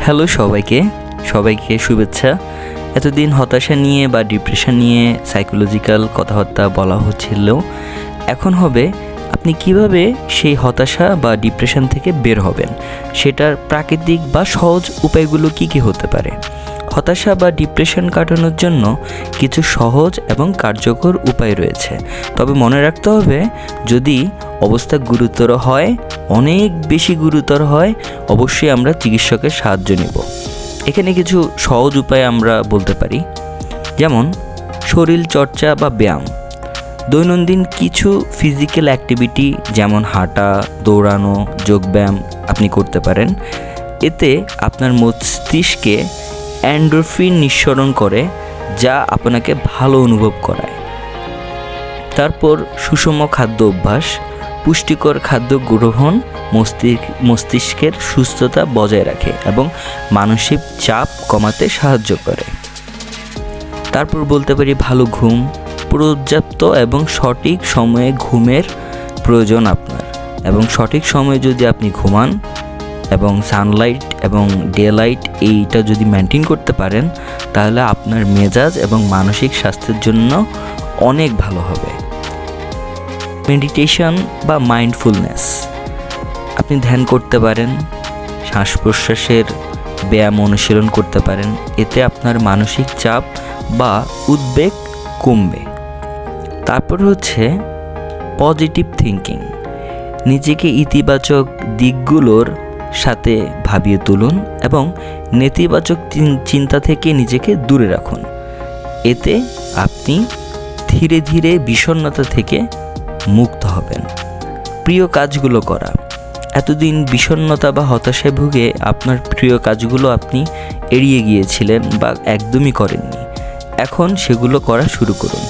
Hello সবাইকে। সবাইকে শুভেচ্ছা। এতদিন হতাশা নিয়ে বা ডিপ্রেশন নিয়ে সাইকোলজিক্যাল কথাবার্তা বলা হচ্ছিল। এখন হবে আপনি কীভাবে সেই হতাশা বা ডিপ্রেশন থেকে বের হবেন? সেটার প্রাকৃতিক বা সহজ উপায়গুলো কি কি হতে পারে? হতাশা বা ডিপ্রেশন কাটানোর জন্য কিছু সহজ এবং কার্যকর উপায় রয়েছে। তবে মনে রাখতে হবে, যদি অবস্থা গুরুতর হয় অনেক বেশি গুরুতর হয়, অবশ্যই আমরা চিকিৎসকের সাহায্য নেব। এখানে কিছু সহজ উপায় আমরা বলতে পারি। যেমন, শরীর চর্চা বা ব্যায়াম। দৈনন্দিন কিছু ফিজিক্যাল অ্যাক্টিভিটি যেমন হাঁটা, দৌড়ানো, যোগব্যায়াম আপনি করতে পারেন। এতে আপনার মস্তিষ্কে অ্যান্ডোরফিন নিঃসরণ করে, যা আপনাকে ভালো অনুভব করায়। তারপর সুষম খাদ্য অভ্যাস পুষ্টিকর খাদ্য গ্রহণ মস্তিষ্ক মস্তিষ্কের সুস্থতা বজায় রাখে এবং মানসিক চাপ কমাতে সাহায্য করে। তারপর বলতে পারি ভালো ঘুম, পর্যাপ্ত এবং সঠিক সময়ে ঘুমের প্রয়োজন আপনার। এবং সঠিক সময়ে যদি আপনি ঘুমান এবং সানলাইট এবং ডে লাইট এইটা যদি মেনটেন করতে পারেন, তাহলে আপনার মেজাজ এবং মানসিক স্বাস্থ্যের জন্য অনেক ভালো হবে। মেডিটেশন বা মাইন্ডফুলনেস আপনি ধ্যান করতে পারেন, শ্বাস প্রশ্বাসের ব্যায়াম অনুশীলন করতে পারেন, এতে আপনার মানসিক চাপ বা উদ্বেগ কমবে। তারপর হচ্ছে পজিটিভ থিঙ্কিং নিজেকে ইতিবাচক দিকগুলোর সাথে ভাবিয়ে তুলুন এবং নেতিবাচক চিন্তা থেকে নিজেকে দূরে রাখুন। এতে আপনি ধীরে ধীরে বিষণ্ণতা থেকে মুক্ত হবেন। প্রিয় কাজগুলো করা। এতদিন বিষণ্ণতা বা হতাশায় ভুগে আপনার প্রিয় কাজগুলো আপনি এড়িয়ে গিয়েছিলেন বা একদমই করেননি। এখন সেগুলো করা শুরু করুন।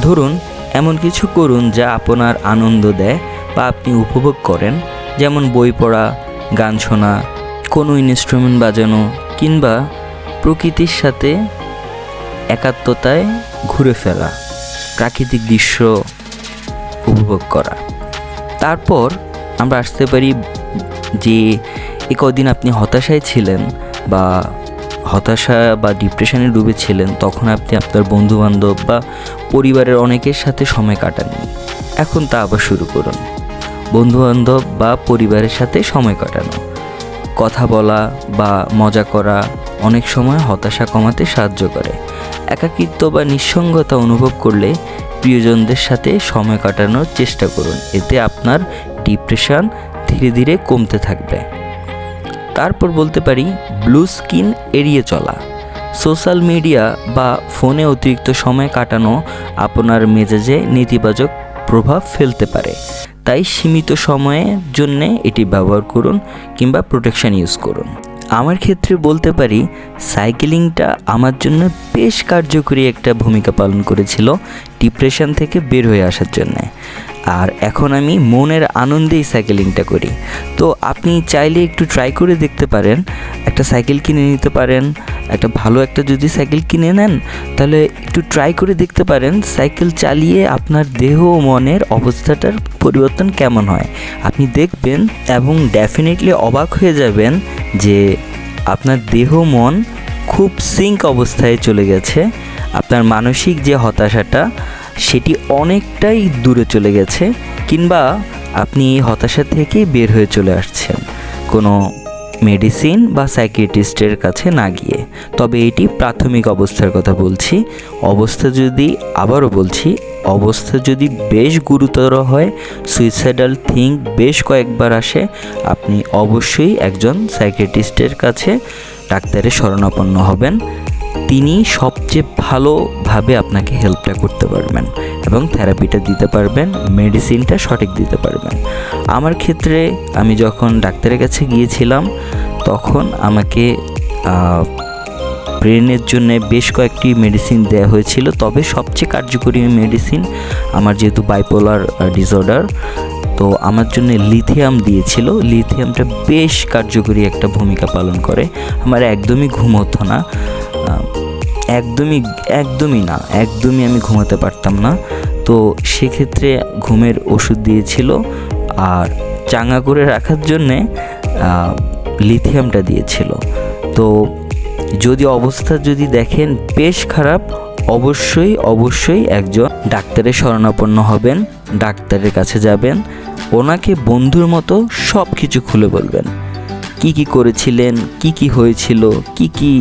ধরুন, এমন কিছু করুন যা আপনার আনন্দ দেয় বা আপনি উপভোগ করেন। যেমন বই পড়া, গান শোনা, কোনো ইনস্ট্রুমেন্ট বাজানো কিংবা প্রকৃতির সাথে একাত্মতায় ঘুরে ফেলা প্রাকৃতিক দৃশ্য উপভোগ করা। তারপর আমরা আসতে পারি যে এ কদিন আপনি হতাশায় ছিলেন বা হতাশা বা ডিপ্রেশনে ডুবেছিলেন, তখন আপনি আপনার বন্ধুবান্ধব বা পরিবারের অনেকের সাথে সময় কাটাননি। এখন তা আবার শুরু করুন। বন্ধুবান্ধব বা পরিবারের সাথে সময় কাটানো। কথা বলা বা মজা করা অনেক সময় হতাশা কমাতে সাহায্য করে। একাকিত্ব বা নিঃসঙ্গতা অনুভব করলে প্রিয়জনদের সাথে সময় কাটানোর চেষ্টা করুন। এতে আপনার ডিপ্রেশন ধীরে ধীরে কমতে থাকবে। তারপর বলতে পারি, ব্লু স্কিন এড়িয়ে চলা। সোশ্যাল মিডিয়া বা ফোনে অতিরিক্ত সময় কাটানো আপনার মেজাজে নেতিবাচক প্রভাব ফেলতে পারে। তাই সীমিত সময়ের জন্য এটি ব্যবহার করুন কিংবা প্রোটেকশন ইউজ করুন। আমার ক্ষেত্রে বলতে পারি, সাইকেলিংটা আমার জন্য বেশ কার্যকরী একটা ভূমিকা পালন করেছিল। ডিপ্রেশন থেকে বের হয়ে আসার জন্যে। আর এখন আমি মনের আনন্দেই সাইকেলিংটা করি। তো আপনি চাইলে একটু ট্রাই করে দেখতে পারেন। একটা সাইকেল কিনে নিতে পারেন। একটা ভালো একটা যদি সাইকেল কিনে নেন, তাহলে একটু ট্রাই করে দেখতে পারেন সাইকেল চালিয়ে আপনার দেহ ও মনের অবস্থাটার পরিবর্তন কেমন হয়। আপনি দেখবেন এবং ডেফিনেটলি অবাক হয়ে যাবেন যে আপনার দেহ মন খুব সিঙ্ক অবস্থায় চলে গেছে। আপনার মানসিক যে হতাশাটা, সেটি অনেকটাই দূরে চলে গেছে কিংবা আপনি এই হতাশা থেকে বের হয়ে চলে আসছেন। কোনো মেডিসিন বা সাইকিয়াট্রিস্টের কাছে না গিয়ে। তবে এটি প্রাথমিক অবস্থার কথা বলছি। অবস্থা যদি আবারও বলছি, অবস্থা যদি বেশ গুরুতর হয় সুইসাইডাল থিঙ্ক বেশ কয়েকবার আসে, আপনি অবশ্যই একজন সাইকিয়াট্রিস্টের কাছে ডাক্তারের শরণাপন্ন হবেন। তিনি সবচেয়ে ভালোভাবে আপনাকে হেল্পটা করতে পারবেন এবং থেরাপিটা দিতে পারবেন মেডিসিনটা সঠিক দিতে পারবেন। আমার ক্ষেত্রে আমি যখন ডাক্তারের কাছে গিয়েছিলাম, তখন আমাকে ব্রেনের জন্য বেশ কয়েকটি মেডিসিন দেওয়া হয়েছিল, তবে সবচেয়ে কার্যকরী মেডিসিন আমার যেহেতু বাইপোলার ডিসঅর্ডার তো আমার জন্য লিথিয়াম দিয়েছিল। লিথিয়ামটা বেশ কার্যকরী একটা ভূমিকা পালন করে। আমার একদমই ঘুম হতো না। একদমই একদমই না, একদমই আমি ঘুমাতে পারতাম না। তো সেক্ষেত্রে ঘুমের ওষুধ দিয়েছিল আর চাঙ্গা করে রাখার জন্যে লিথিয়ামটা দিয়েছিল। তো যদি অবস্থা যদি দেখেন বেশ খারাপ, অবশ্যই অবশ্যই একজন ডাক্তারের শরণাপন্ন হবেন, ডাক্তারের কাছে যাবেন, ওনাকে বন্ধুর মতো সব কিছু খুলে বলবেন। কি কি করেছিলেন, কি কি হয়েছিল, কি কি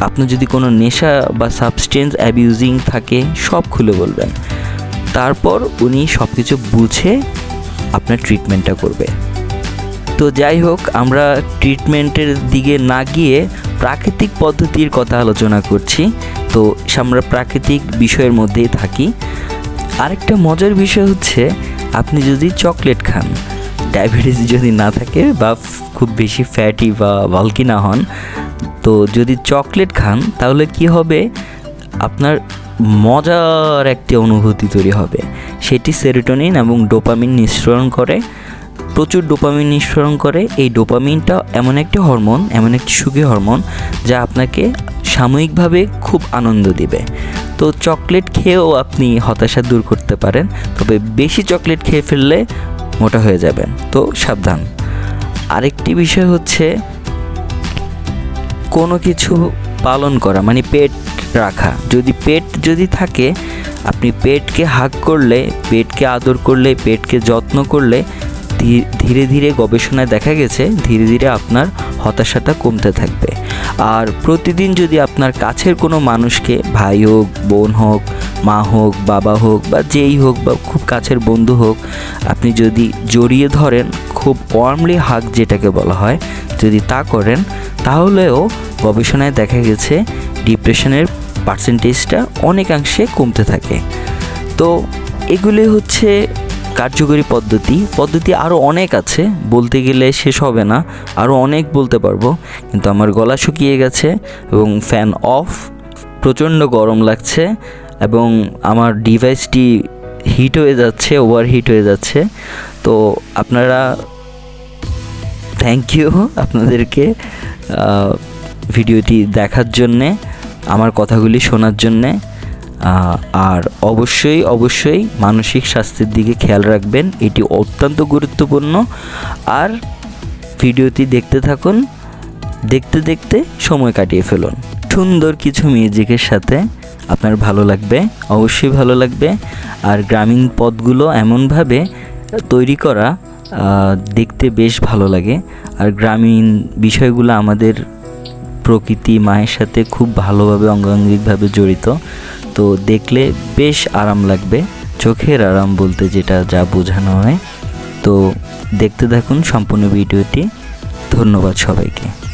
আপনার যদি কোনো নেশা বা সাবস্টেন্স অ্যাবিউজিং থাকে, সব খুলে বলবেন। তারপর উনি সব কিছু বুঝে আপনার ট্রিটমেন্টটা করবে। তো যাই হোক, আমরা ট্রিটমেন্টের দিকে না গিয়ে প্রাকৃতিক পদ্ধতির কথা আলোচনা করছি। তো আমরা প্রাকৃতিক বিষয়ের মধ্যেই থাকি। আরেকটা মজার বিষয় হচ্ছে, আপনি যদি চকলেট খান ডায়াবেটিস যদি না থাকে বা খুব বেশি ফ্যাটি বা বাল্কি না হন তো যদি চকলেট খান, তাহলে কি হবে? আপনার মজার একটি অনুভূতি তৈরি হবে। সেটি সেরোটোনিন এবং ডোপামিন নিঃসরণ করে। প্রচুর ডোপামিন নিঃসরণ করে। এই ডোপামিনটা এমন একটি হরমোন, এমন একটি সুখী হরমোন, যা আপনাকে সাময়িকভাবে খুব আনন্দ দিবে। তো চকলেট খেয়েও আপনি হতাশা দূর করতে পারেন, তবে বেশি চকলেট খেয়ে ফেললে মোটা হয়ে যাবেন। তো সাবধান। আরেকটি বিষয় হচ্ছে কোনো কিছু পালন করা মানে পেট রাখা। যদি পেট যদি থাকে, আপনি পেটকে হাক করলে, পেটকে আদর করলে, পেটকে যত্ন করলে ধীরে ধীরে গবেষণায় দেখা গেছে, ধীরে ধীরে আপনার হতাশাটা কমতে থাকবে। আর প্রতিদিন যদি আপনার কাছের কোনো মানুষকে, ভাই হোক, বোন হোক, মা হোক, বাবা হোক, বা যেই হোক, বা খুব কাছের বন্ধু হোক, আপনি যদি জড়িয়ে ধরেন, খুব ওয়ার্মলি হাগ যেটাকে বলা হয় যদি তা করেন, তাহলেও গবেষণায় দেখা গেছে ডিপ্রেশনের পার্সেন্টেজটা অনেকাংশে কমতে থাকে। তো এগুলি হচ্ছে কার্যকরী পদ্ধতি। পদ্ধতি আরও অনেক আছে, বলতে গেলে শেষ হবে না আরও অনেক বলতে পারব। কিন্তু আমার গলা শুকিয়ে গেছে এবং ফ্যান অফ প্রচণ্ড গরম লাগছে এবং আমার ডিভাইসটি হিট হয়ে যাচ্ছে ওভার হিট হয়ে যাচ্ছে। তো আপনারা থ্যাংক ইউ আপনাদেরকে ভিডিওটি দেখার জন্যে, আমার কথাগুলি শোনার জন্যে আর অবশ্যই অবশ্যই মানসিক স্বাস্থ্যের দিকে খেয়াল রাখবেন, এটি অত্যন্ত গুরুত্বপূর্ণ। আর ভিডিওটি দেখতে থাকুন, দেখতে দেখতে সময় কাটিয়ে ফেলুন। সুন্দর কিছু মিউজিকের সাথে আপনার ভালো লাগবে, অবশ্যই ভালো লাগবে। আর গ্রামীণ পদগুলো এমনভাবে তৈরি করা দেখতে বেশ ভালো লাগে। আর গ্রামীণ বিষয়গুলো আমাদের প্রকৃতি, মায়ের সাথে খুব ভালোভাবে অঙ্গাঙ্গিকভাবে জড়িত। তো দেখলে বেশ আরাম লাগবে। চোখের আরাম বলতে যেটা যা বোঝানো হয়। তো দেখতে থাকুন সম্পূর্ণ ভিডিওটি। ধন্যবাদ সবাইকে।